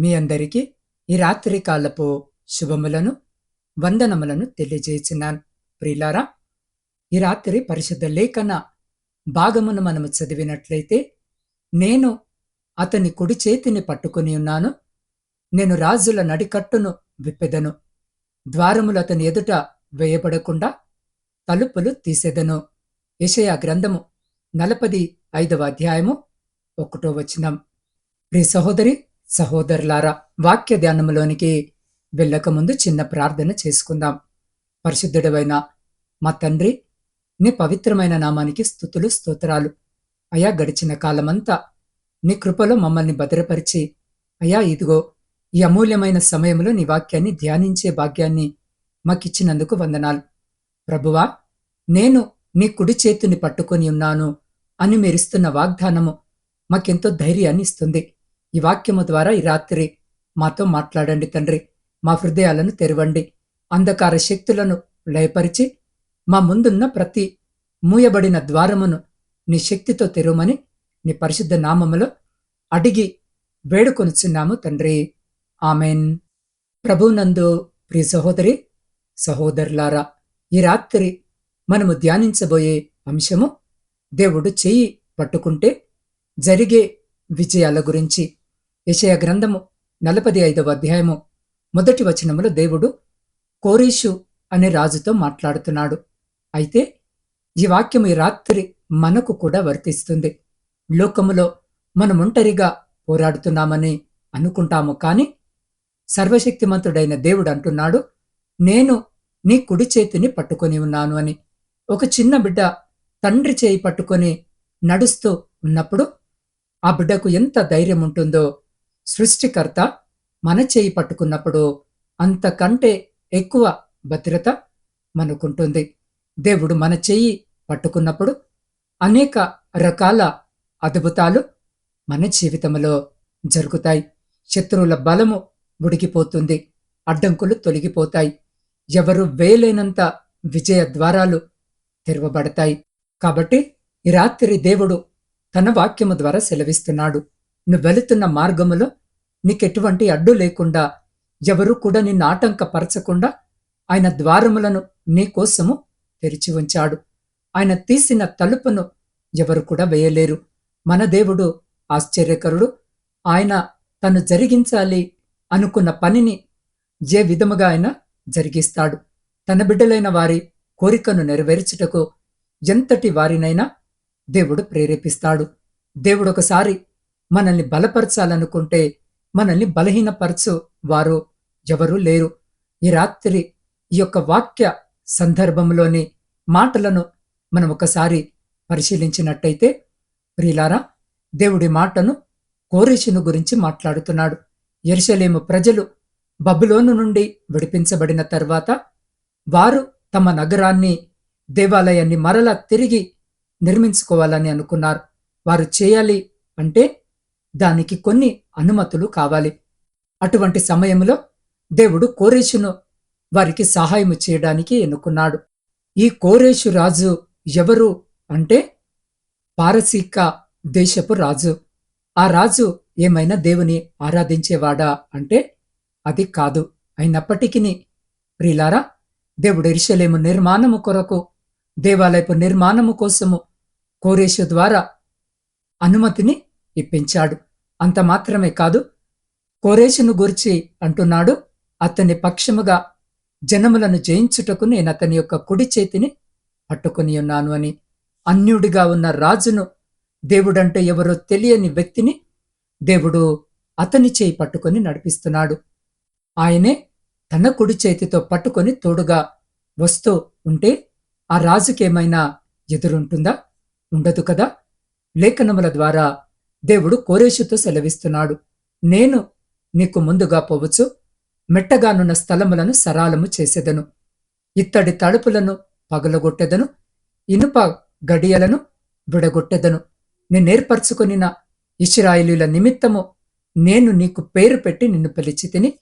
మీ అందరికీ ఈ రాత్రి కాలపు శుభములను వందనములను తెలియజేసినాను. ప్రియులారా ఈ రాత్రి పరిశుద్ధ లేఖన భాగమును మనము చదివినట్లయితే నేను అతని కుడి చేతిని పట్టుకుని ఉన్నాను. నేను రాజుల నడికట్టును విప్పెదను. ద్వారములు అతని ఎదుట వేయబడకుండా తలుపులు తీసెదను. యషయా గ్రంథము నలపది ఐదవ అధ్యాయము ఒకటో వచనం. ప్రియ సహోదరి సహోదరులారా వాక్య ధ్యానములోనికి వెళ్ళకముందు చిన్న ప్రార్థన చేసుకుందాం. పరిశుద్ధుడవైన మా తండ్రి నీ పవిత్రమైన నామానికి స్థుతులు స్తోత్రాలు. అయా గడిచిన కాలమంతా నీ కృపలో మమ్మల్ని భద్రపరిచి అయా ఇదిగో ఈ అమూల్యమైన సమయంలో నీ వాక్యాన్ని ధ్యానించే భాగ్యాన్ని మాకిచ్చినందుకు వందనాలు. ప్రభువా నేను నీ కుడి చేతిని పట్టుకొని ఉన్నాను అని మీరిస్తున్న వాగ్దానము మాకెంతో ధైర్యాన్ని ఇస్తుంది. ఈ వాక్యము ద్వారా ఈ రాత్రి మాతో మాట్లాడండి తండ్రి. మా హృదయాలను తెరవండి. అంధకార శక్తులను లయపరిచి మా ముందున్న ప్రతి మూయబడిన ద్వారమును నీ శక్తితో తెరవమని నీ పరిశుద్ధ నామములో అడిగి వేడుకొనుచున్నాము తండ్రి. ఆమెన్. ప్రభునందు ప్రియ సహోదరి సహోదరులారా ఈ రాత్రి మనము ధ్యానించబోయే అంశము దేవుడు చెయ్యి పట్టుకుంటే జరిగే విజయాల గురించి. యశయ గ్రంథము నలభై ఐదవ అధ్యాయము. మొదటి వచనములో దేవుడు కోరీషు అనే రాజుతో మాట్లాడుతున్నాడు. అయితే ఈ వాక్యం ఈ రాత్రి మనకు కూడా వర్తిస్తుంది. లోకములో మనం ఒంటరిగా పోరాడుతున్నామని అనుకుంటాము కాని సర్వశక్తిమంతుడైన దేవుడు అంటున్నాడు నేను నీ కుడి చేతిని పట్టుకొని ఉన్నాను అని. ఒక చిన్న బిడ్డ తండ్రి చేయి పట్టుకొని నడుస్తూ ఉన్నప్పుడు ఆ బిడ్డకు ఎంత ధైర్యం ఉంటుందో సృష్టికర్త మన చేయి పట్టుకున్నప్పుడు అంతకంటే ఎక్కువ భద్రత మనకుంటుంది. దేవుడు మన చెయ్యి పట్టుకున్నప్పుడు అనేక రకాల అద్భుతాలు మన జీవితంలో జరుగుతాయి. శత్రువుల బలము ఉడికిపోతుంది అడ్డంకులు తొలగిపోతాయి ఎవరు వేలైనంత విజయ ద్వారాలు తెరవబడతాయి. కాబట్టి ఈ రాత్రి దేవుడు తన వాక్యము ద్వారా సెలవిస్తున్నాడు. నువ్వు వెళుతున్న మార్గములో నీకెటువంటి అడ్డు లేకుండా ఎవరు కూడా నిన్ను ఆటంకపరచకుండా ఆయన ద్వారములను నీకోసము తెరిచి ఉంచాడు. ఆయన తీసిన తలుపును ఎవరు కూడా వేయలేరు. మన దేవుడు ఆశ్చర్యకరుడు. ఆయన తను జరిగించాలి అనుకున్న పనిని ఏ విధముగా ఆయన జరిగిస్తాడు. తన బిడ్డలైన వారి కోరికను నెరవేర్చుటకు ఎంతటి వారినైనా దేవుడు ప్రేరేపిస్తాడు. దేవుడు ఒకసారి మనల్ని బలపరచాలనుకుంటే మనల్ని బలహీనపరచు వారు ఎవరూ లేరు. ఈ రాత్రి ఈ యొక్క వాక్య సందర్భంలోని మాటలను మనం ఒకసారి పరిశీలించినట్టయితే ప్రియులారా దేవుడి మాటను కోరేషును గురించి మాట్లాడుతున్నాడు. ఎరుసలేము ప్రజలు బబులోను నుండి విడిపించబడిన తర్వాత వారు తమ నగరాన్ని దేవాలయాన్ని మరలా తిరిగి నిర్మించుకోవాలని అనుకున్నారు. వారు చేయాలి అంటే దానికి కొన్ని అనుమతులు కావాలి. అటువంటి సమయంలో దేవుడు కోరేషును వారికి సహాయం చేయడానికి ఎన్నుకున్నాడు. ఈ కోరేషు రాజు ఎవరు అంటే పారసీక దేశపు రాజు. ఆ రాజు ఏమైనా దేవుని ఆరాధించేవాడా అంటే అది కాదు. అయినప్పటికీ ప్రిలారా దేవుడు ఎరిశలేము నిర్మాణము కొరకు దేవాలయపు నిర్మాణము కోసము కోరేషు ద్వారా అనుమతిని ఇప్పించాడు. అంత మాత్రమే కాదు కోరేషును గురించి అంటున్నాడు అతని పక్షముగా జనములను జయించుటకు నేను అతని యొక్క కుడి చేతిని పట్టుకుని ఉన్నాను అని. అన్యుడిగా ఉన్న రాజును దేవుడంటే ఎవరో తెలియని వ్యక్తిని దేవుడు అతని చేయి పట్టుకొని నడిపిస్తున్నాడు. ఆయనే తన కుడి చేతితో పట్టుకొని తోడుగా వస్తూ ఉంటే ఆ రాజుకేమైనా ఎదురుంటుందా? ఉండదు కదా? లేఖనముల ద్వారా దేవుడు కోరేషుతో సెలవిస్తున్నాడు. నేను నీకు ముందుగా పోవచ్చు. మెట్టగానున్న స్థలములను సరాలము చేసేదను. ఇత్తడి తడుపులను పగలగొట్టెదను. ఇనుప గడియలను విడగొట్టెదను. నేనేర్పరచుకొనిన ఇస్రాయిలీల నిమిత్తము నేను నీకు పేరు పెట్టి నిన్ను పిలిచి తిని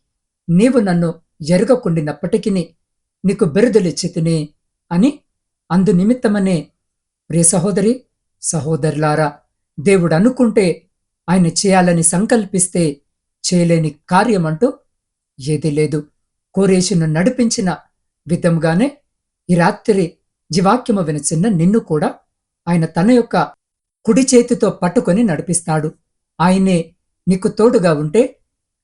నీవు నన్ను ఎరగకుండినప్పటికీ నీకు బిరుదులిచ్చి తిని అని అందు నిమిత్తమనే ప్రియ సహోదరి సహోదరులారా దేవుడు అనుకుంటే ఆయన చేయాలని సంకల్పిస్తే చేయలేని కార్యమంటూ ఏదీ లేదు. కోరేషును నడిపించిన విధంగానే ఈ రాత్రి జీవాక్యము వినచిన్న నిన్ను కూడా ఆయన తన యొక్క కుడి చేతితో పట్టుకొని నడిపిస్తాడు. ఆయనే నీకు తోడుగా ఉంటే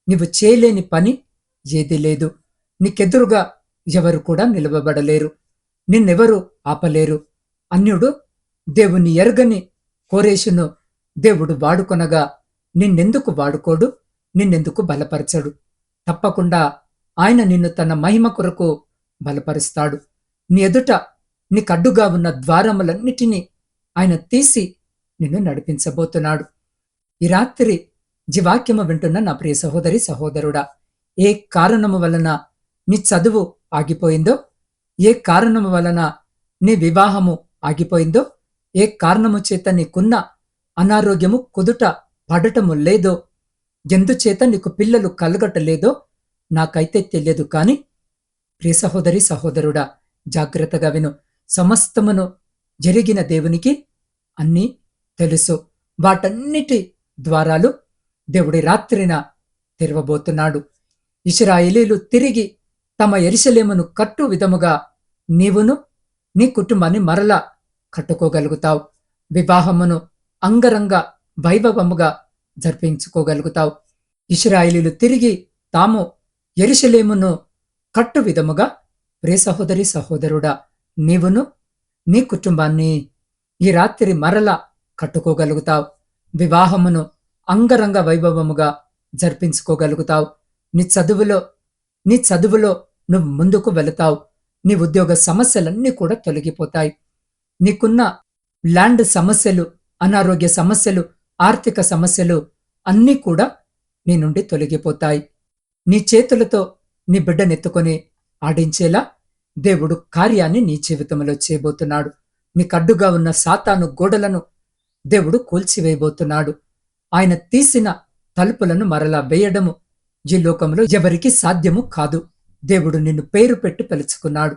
నీవు చేయలేని పని ఏదీ లేదు. నీకెదురుగా ఎవరు కూడా నిలవబడలేరు. నిన్నెవరు ఆపలేరు. అన్యుడు దేవుని ఎరగని కోరేషును దేవుడు వాడుకొనగా నిన్నెందుకు వాడుకోడు నిన్నెందుకు బలపరచడు. తప్పకుండా ఆయన నిన్ను తన మహిమ కొరకు బలపరుస్తాడు. నీ ఎదుట నీకడ్డుగా ఉన్న ద్వారములన్నిటినీ ఆయన తీసి నిన్ను నడిపించబోతున్నాడు. ఈ రాత్రి జీవాక్యము వింటున్న నా ప్రియ సహోదరి సహోదరుడా ఏ కారణము వలన నీ చదువు ఆగిపోయిందో ఏ కారణము వలన నీ వివాహము ఆగిపోయిందో ఏ కారణము చేత నీకున్న అనారోగ్యము కుదుట పడటము లేదో ఎందుచేత నీకు పిల్లలు కలగటలేదో నాకైతే తెలియదు కాని ప్రియ సహోదరి సహోదరుడా జాగ్రత్తగా విను. సమస్తమును జరిగిన దేవునికి అన్నీ తెలుసు. వాటన్నిటి ద్వారాలు దేవుడి రాత్రిన తెరవబోతున్నాడు. ఇస్రాయేలీలు తిరిగి తమ ఎరిశలేమును కట్టు విధముగా నీవును నీ కుటుంబాన్ని మరలా కట్టుకోగలుగుతావు. వివాహమును అంగరంగ వైభవముగా జరిపించుకోగలుగుతావు. ఇస్రాయిలీలు తిరిగి తాము ఎరిశలేమును కట్టు విధముగా ప్రే సహోదరి సహోదరుడా నీవును నీ కుటుంబాన్ని ఈ రాత్రి మరల కట్టుకోగలుగుతావు. వివాహమును అంగరంగ వైభవముగా జరిపించుకోగలుగుతావు. నీ చదువులో నీ చదువులో నువ్వు ముందుకు వెళతావు. నీ ఉద్యోగ సమస్యలన్నీ కూడా తొలగిపోతాయి. నీకున్న ల్యాండ్ సమస్యలు అనారోగ్య సమస్యలు ఆర్థిక సమస్యలు అన్నీ కూడా నీ నుండి తొలగిపోతాయి. నీ చేతులతో నీ బిడ్డనెత్తుకొని ఆడించేలా దేవుడు కార్యాన్ని నీ జీవితంలో చేయబోతున్నాడు. నీకడ్డుగా ఉన్న సాతాను గోడలను దేవుడు కూల్చివేయబోతున్నాడు. ఆయన తీసిన తలుపులను మరలా వేయడము ఈ లోకంలో ఎవరికి సాధ్యము కాదు. దేవుడు నిన్ను పేరు పెట్టి పిలుచుకున్నాడు.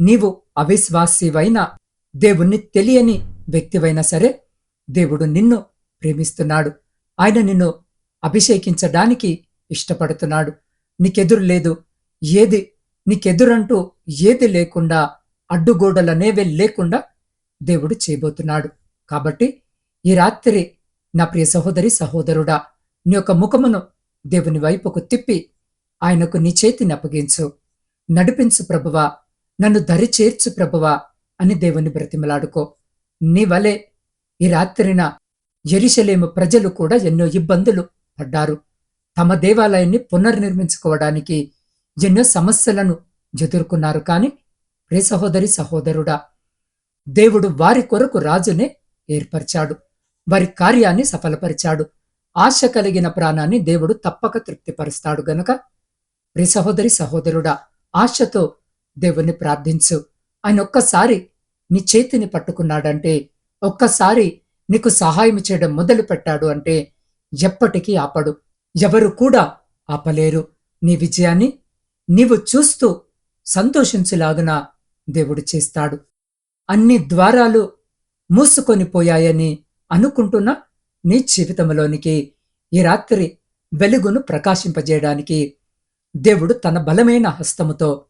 నీవు అవిశ్వాసివైన దేవుణ్ణి తెలియని వ్యక్తివైనా సరే దేవుడు నిన్ను ప్రేమిస్తున్నాడు. ఆయన నిన్ను అభిషేకించడానికి ఇష్టపడుతున్నాడు. నీకెదురు లేదు. ఏది నీకెదురంటూ ఏది లేకుండా అడ్డుగోడలనేవే లేకుండా దేవుడు చేయబోతున్నాడు. కాబట్టి ఈ రాత్రి నా ప్రియ సహోదరి సహోదరుడా నీ యొక్క ముఖమును దేవుని వైపుకు తిప్పి ఆయనకు నీ చేతిని అప్పగించు. నడిపించు ప్రభువా. నన్ను దరి చేర్చు ప్రభువా అని దేవుని బ్రతిమలాడుకో. నీ వలె ఈ రాత్రిన ఎరిశలేము ప్రజలు కూడా ఎన్నో ఇబ్బందులు పడ్డారు. తమ దేవాలయాన్ని పునర్నిర్మించుకోవడానికి ఎన్నో సమస్యలను ఎదుర్కొన్నారు. కాని ప్రే సహోదరి సహోదరుడా దేవుడు వారి కొరకు రాజునే ఏర్పరిచాడు. వారి కార్యాన్ని సఫలపరిచాడు. ఆశ కలిగిన ప్రాణాన్ని దేవుడు తప్పక తృప్తిపరుస్తాడు గనుక ప్రే సహోదరి సహోదరుడా ఆశతో దేవుణ్ణి ప్రార్థించు. ఆయన ఒక్కసారి నీ చేతిని పట్టుకున్నాడంటే ఒక్కసారి నీకు సహాయం చేయడం మొదలు పెట్టాడు అంటే ఎప్పటికీ ఆపడు. ఎవరు కూడా ఆపలేరు. నీ విజయాన్ని నీవు చూస్తూ సంతోషించులాగున దేవుడు చేస్తాడు. అన్ని ద్వారాలు మూసుకొని పోయాయని అనుకుంటున్న నీ జీవితంలోనికి ఈ రాత్రి వెలుగును ప్రకాశింపజేయడానికి దేవుడు తన బలమైన హస్తముతో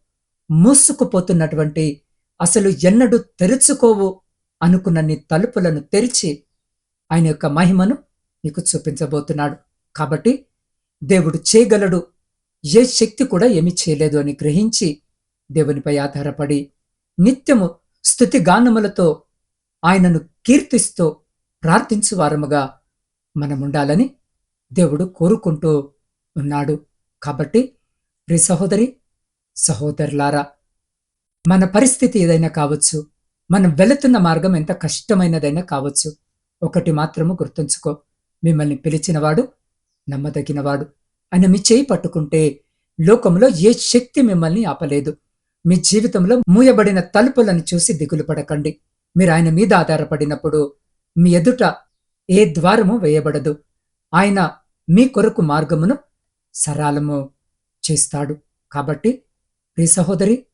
మూసుకుపోతున్నటువంటి అసలు ఎన్నడూ తెరుచుకోవు అనుకున్నన్ని తలుపులను తెరిచి ఆయన యొక్క మహిమను నీకు చూపించబోతున్నాడు. కాబట్టి దేవుడు చేయగలడు. ఏ శక్తి కూడా ఏమీ చేయలేదు అని గ్రహించి దేవునిపై ఆధారపడి నిత్యము స్థుతి గానములతో ఆయనను కీర్తిస్తూ ప్రార్థించు వారముగా మనముండాలని దేవుడు కోరుకుంటూ ఉన్నాడు. కాబట్టి ప్రి సహోదరి సహోదరులారా మన పరిస్థితి ఏదైనా కావచ్చు మనం వెళుతున్న మార్గం ఎంత కష్టమైనదైనా కావచ్చు. ఒకటి మాత్రము గుర్తుంచుకో. మిమ్మల్ని పిలిచినవాడు నమ్మదగినవాడు ఆయన మీ చేయి పట్టుకుంటే లోకంలో ఏ శక్తి మిమ్మల్ని ఆపలేదు. మీ జీవితంలో మూయబడిన తలుపులను చూసి దిగులు పడకండి. మీరు ఆయన మీద ఆధారపడినప్పుడు మీ ఎదుట ఏ ద్వారము వేయబడదు. ఆయన మీ కొరకు మార్గమును సరాలము చేస్తాడు. కాబట్టి ప్రి సహోదరి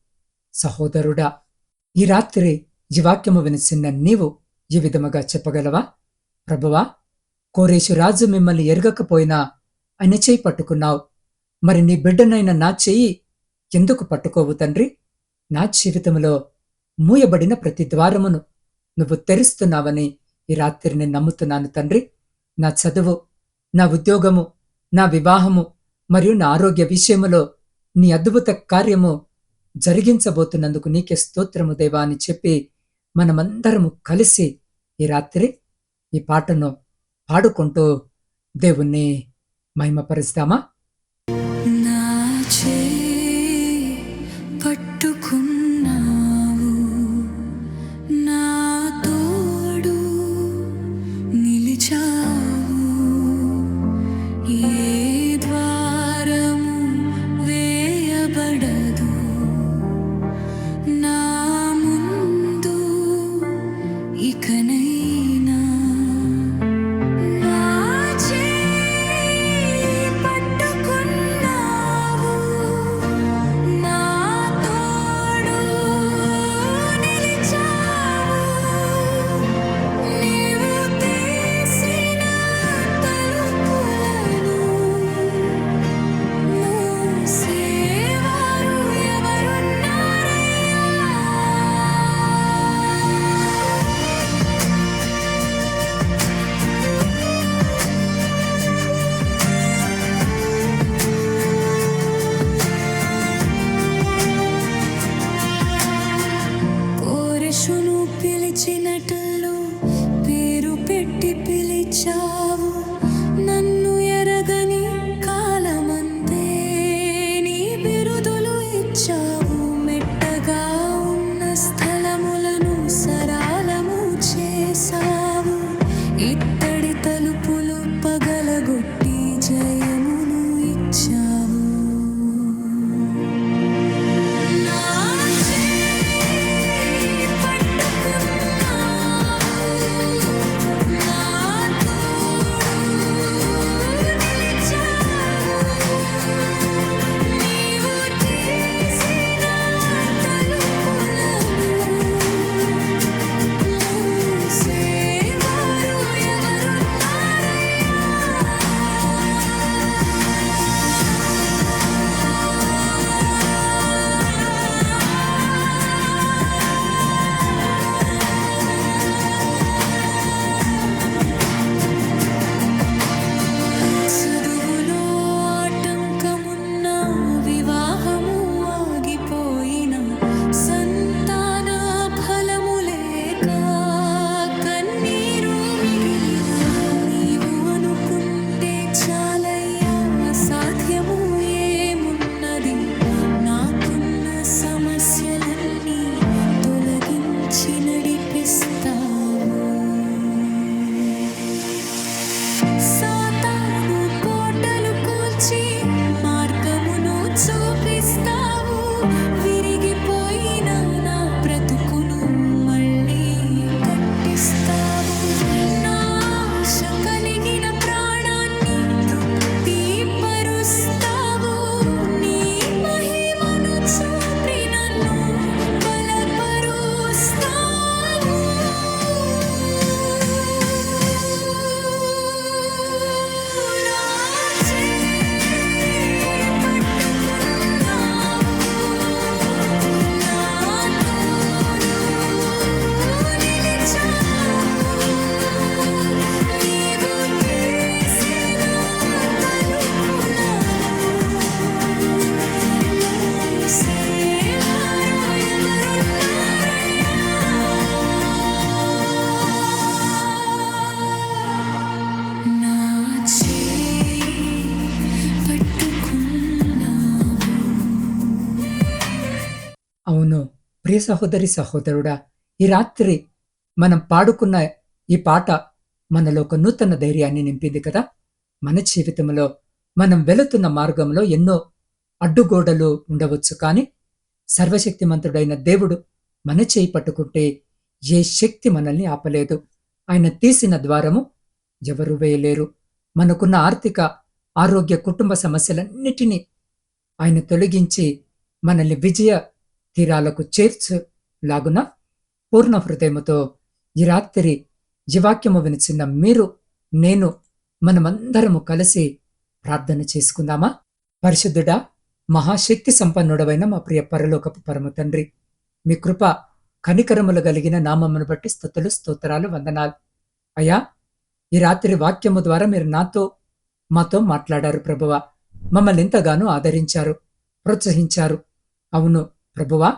సహోదరుడా ఈ రాత్రి ఈ వాక్యము వినిసిన్న నీవు ఈ విధముగా చెప్పగలవా? ప్రభువా కోరేషు రాజు మిమ్మల్ని ఎరగకపోయినా ఆయన చేయి పట్టుకున్నావు. మరి నీ బిడ్డనైన నా చెయ్యి ఎందుకు పట్టుకోవు తండ్రి? నా జీవితంలో మూయబడిన ప్రతి ద్వారమును నువ్వు తెరుస్తున్నావని ఈ రాత్రిని నమ్ముతున్నాను తండ్రి. నా చదువు నా ఉద్యోగము నా వివాహము మరియు నా ఆరోగ్య విషయములో నీ అద్భుత కార్యము జరిగించబోతున్నందుకు నీకే స్తోత్రము దేవా అని చెప్పి మనమందరము కలిసి ఈ రాత్రి ఈ పాటను పాడుకుంటూ దేవుణ్ణి మహిమపరుస్తామా? ప్రియ సహోదరి సహోదరుడా ఈ రాత్రి మనం పాడుకున్న ఈ పాట మనలో ఒక నూతన ధైర్యాన్ని నింపింది కదా? మన జీవితంలో మనం వెళుతున్న మార్గంలో ఎన్నో అడ్డుగోడలు ఉండవచ్చు కానీ సర్వశక్తిమంతుడైన దేవుడు మన చేయి పట్టుకుంటే ఏ శక్తి మనల్ని ఆపలేదు. ఆయన తీసిన ద్వారము ఎవరు వేయలేరు. మనకున్న ఆర్థిక ఆరోగ్య కుటుంబ సమస్యలన్నిటినీ ఆయన తొలగించి మనల్ని విజయ తీరాలకు చేర్చులాగున పూర్ణ హృదయముతో ఈ రాత్రి జీవాక్యము వినిచిన మీరు నేను మనమందరము కలిసి ప్రార్థన చేసుకుందామా? పరిశుద్ధుడా మహాశక్తి సంపన్నుడవైన మా ప్రియ పరలోకపు పరమ తండ్రి మీ కృప కనికరములు కలిగిన నామమును బట్టి స్థుతులు స్తోత్రాలు వందనాలు. అయ్యా ఈ రాత్రి వాక్యము ద్వారా మీరు నాతో మాతో మాట్లాడారు ప్రభువ. మమ్మల్ని ఎంతగానో ఆదరించారు ప్రోత్సహించారు. అవును ప్రభువా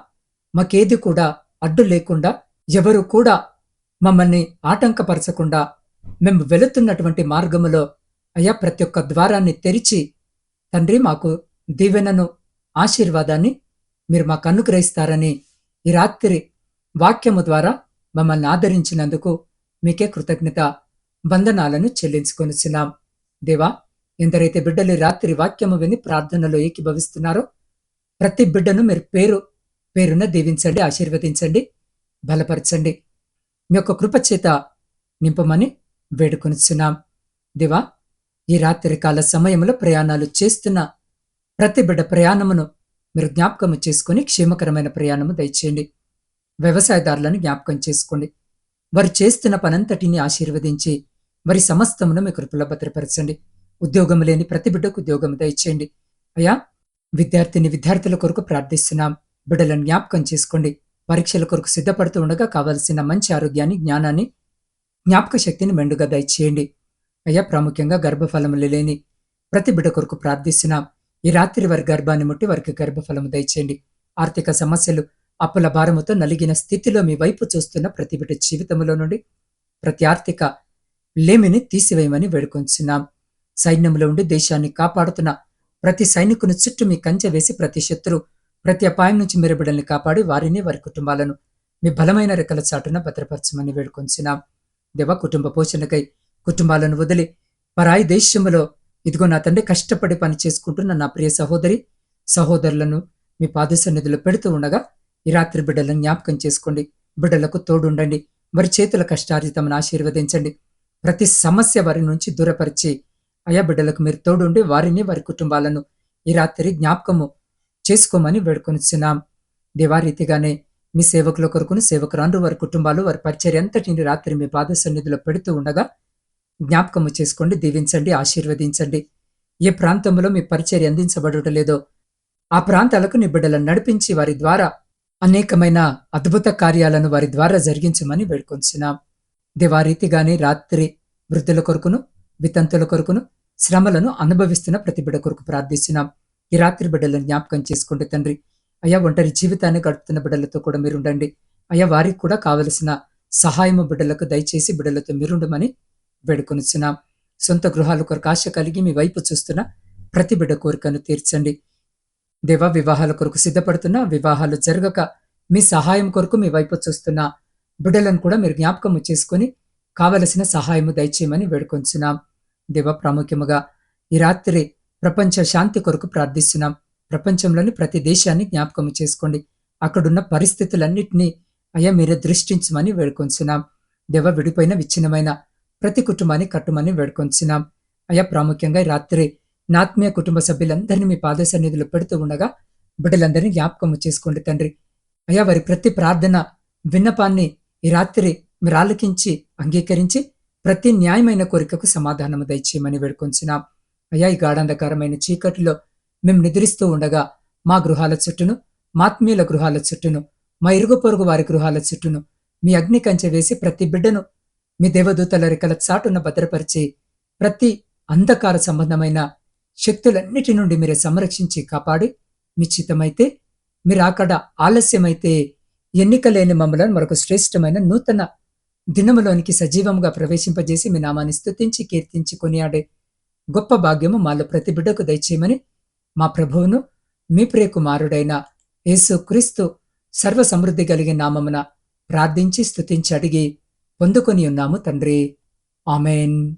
మాకేది కూడా అడ్డు లేకుండా ఎవరు కూడా మమ్మల్ని ఆటంకపరచకుండా మేము వెళుతున్నటువంటి మార్గములో అయ్యా ప్రతి ఒక్క ద్వారాన్ని తెరిచి తండ్రి మాకు దీవెనను ఆశీర్వాదాన్ని మీరు మాకు అనుగ్రహిస్తారని ఈ రాత్రి వాక్యము ద్వారా మమ్మల్ని ఆదరించినందుకు మీకే కృతజ్ఞత వందనాలను చెల్లించుకొనిచున్నాం. దేవా ఎందరైతే బిడ్డలు రాత్రి వాక్యము విని ప్రార్థనలో ఏకీభవిస్తున్నారో ప్రతి బిడ్డను మీరు పేరు పేరున దీవించండి ఆశీర్వదించండి బలపరచండి. మీ యొక్క కృపచేత నింపమని వేడుకొనిచున్నాం. దివా ఈ రాత్రికాల సమయంలో ప్రయాణాలు చేస్తున్న ప్రతి బిడ్డ ప్రయాణమును మీరు జ్ఞాపకము చేసుకుని క్షేమకరమైన ప్రయాణము దయచేయండి. వ్యవసాయదారులను జ్ఞాపకం చేసుకోండి. వారు చేస్తున్న పనంతటిని ఆశీర్వదించి వారి సమస్తమును మీ కృపలో భద్రపరచండి. ఉద్యోగం లేని ప్రతి బిడ్డకు ఉద్యోగం దయచేయండి. అయ్యా విద్యార్థిని విద్యార్థుల కొరకు ప్రార్థిస్తున్నాం. బిడ్డలను జ్ఞాపకం చేసుకోండి. పరీక్షల కొరకు సిద్ధపడుతూ ఉండగా కావలసిన మంచి ఆరోగ్యాన్ని జ్ఞానాన్ని జ్ఞాపక శక్తిని మెండుగా దయచేయండి. అయ్యా ప్రాముఖ్యంగా గర్భఫలములు లేని ప్రతి బిడ్డ కొరకు ప్రార్థిస్తున్నాం. ఈ రాత్రి వారి గర్భాన్ని ముట్టి వారికి గర్భఫలము దయచేయండి. ఆర్థిక సమస్యలు అప్పుల భారముతో నలిగిన స్థితిలో మీ వైపు చూస్తున్న ప్రతి బిడ్డ జీవితంలో నుండి ప్రతి ఆర్థిక లేమిని తీసివేయమని వేడుకొంచున్నాం. సైన్యంలో ఉండి దేశాన్ని కాపాడుతున్న ప్రతి సైనికుని చుట్టూ మీ కంచె వేసి ప్రతి శత్రు ప్రతి అపాయం నుంచి మీరు బిడ్డల్ని కాపాడి వారిని వారి కుటుంబాలను మీ బలమైన రెక్కల చాటున భద్రపరచమని వేడుకొంచున్నాం దేవ కుటుంబ పోషణకై కుటుంబాలను వదిలి పరాయి దేశంలో ఇదిగో నా తండ్రి కష్టపడి పని చేసుకుంటున్న నా ప్రియ సహోదరి సహోదరులను మీ పాద సన్నిధిలో పెడుతూ ఉండగా ఈ రాత్రి బిడ్డలను జ్ఞాపకం చేసుకోండి. బిడ్డలకు తోడుండండి. వారి చేతుల కష్టార్జితమని ఆశీర్వదించండి. ప్రతి సమస్య వారి నుంచి దూరపరిచి అయా బిడ్డలకు మీరు తోడుండి వారిని వారి కుటుంబాలను ఈ రాత్రి జ్ఞాపకము చేసుకోమని వేడుకొనిచున్నాం. దేవారీతిగానే మీ సేవకుల కొరకును సేవకురాండ్రు వారి కుటుంబాలు వారి పరిచర్య అంతటిని రాత్రి మీ పాద సన్నిధిలో పెడుతూ ఉండగా జ్ఞాపకము చేసుకోండి దీవించండి ఆశీర్వదించండి. ఏ ప్రాంతంలో మీ పరిచర్య అందించబడుట లేదో ఆ ప్రాంతాలకు నీ బిడ్డలను నడిపించి వారి ద్వారా అనేకమైన అద్భుత కార్యాలను వారి ద్వారా జరిగించమని వేడుకొంచున్నాం దివారీతిగానే రాత్రి వృద్ధుల కొరకును వితంతుల కొరకును శ్రమలను అనుభవిస్తున్న ప్రతి బిడ్డ కొరకు ప్రార్థిస్తున్నాం. ఈ రాత్రి బిడ్డలను జ్ఞాపకం చేసుకోండి తండ్రి. అయ్యా ఒంటరి జీవితాన్ని గడుపుతున్న బిడ్డలతో కూడా మీరుండండి. అయ్యా వారికి కూడా కావలసిన సహాయము బిడ్డలకు దయచేసి బిడ్డలతో మీరుండమని వేడుకొనిస్తున్నాం సొంత గృహాల కొరకు ఆశ కలిగి మీ వైపు చూస్తున్న ప్రతి బిడ్డ కోరికను తీర్చండి. దేవ వివాహాల కొరకు సిద్ధపడుతున్న వివాహాలు జరగక మీ సహాయం కొరకు మీ వైపు చూస్తున్న బిడ్డలను కూడా మీరు జ్ఞాపకము చేసుకొని కావలసిన సహాయము దయచేయమని వేడుకొంచున్నాం దేవ ప్రాముఖ్యముగా ఈ రాత్రి ప్రపంచ శాంతి కొరకు ప్రార్థిస్తున్నాం. ప్రపంచంలోని ప్రతి దేశాన్ని జ్ఞాపకం చేసుకోండి. అక్కడున్న పరిస్థితులన్నింటినీ అయ్యా మీరే దృష్టించమని వేడుకొంచున్నాం. దేవ విడిపోయిన విచ్ఛిన్నమైన ప్రతి కుటుంబాన్ని కట్టుమని వేడుకొంచున్నాం. అయ్యా ప్రాముఖ్యంగా ఈ రాత్రి నాత్మీయ కుటుంబ సభ్యులందరినీ మీ పాద సన్నిధిలో పెడుతూ ఉండగా బిడ్డలందరినీ జ్ఞాపకము చేసుకోండి తండ్రి. అయ్యా వారి ప్రతి ప్రార్థన విన్నపాన్ని ఈ రాత్రి మీరు ఆలకించి అంగీకరించి ప్రతి న్యాయమైన కోరికకు సమాధానము దయచేయమని వేడుకొంచున్నాం. అయ్యా ఈ గాఢంధకారమైన చీకటిలో మేము నిద్రిస్తూ ఉండగా మా గృహాల చుట్టూను మాత్మీయుల గృహాల చుట్టూను మా ఇరుగు పొరుగు వారి గృహాల చుట్టూను మీ అగ్ని కంచె వేసి ప్రతి బిడ్డను మీ దేవదూతల రెక్కల చాటున భద్రపరిచి ప్రతి అంధకార సంబంధమైన శక్తులన్నిటి నుండి మీరే సంరక్షించి కాపాడి మీ చిత్తమైతే మీరు అక్కడ ఆలస్యమైతే ఎన్నిక లేని మమ్మలను మరొక శ్రేష్టమైన నూతన దినములోనికి సజీవముగా ప్రవేశింపజేసి మీ నామాన్ని స్థుతించి కీర్తించి కొనియాడే గొప్ప భాగ్యము మాలో ప్రతి బిడ్డకు దయచేయమని మా ప్రభువును మీ ప్రియకుమారుడైన యేసు క్రీస్తు సర్వ సమృద్ధి కలిగిన నామమున ప్రార్థించి స్తుతించి అడిగి పొందుకొని ఉన్నాము తండ్రి. ఆమెన్.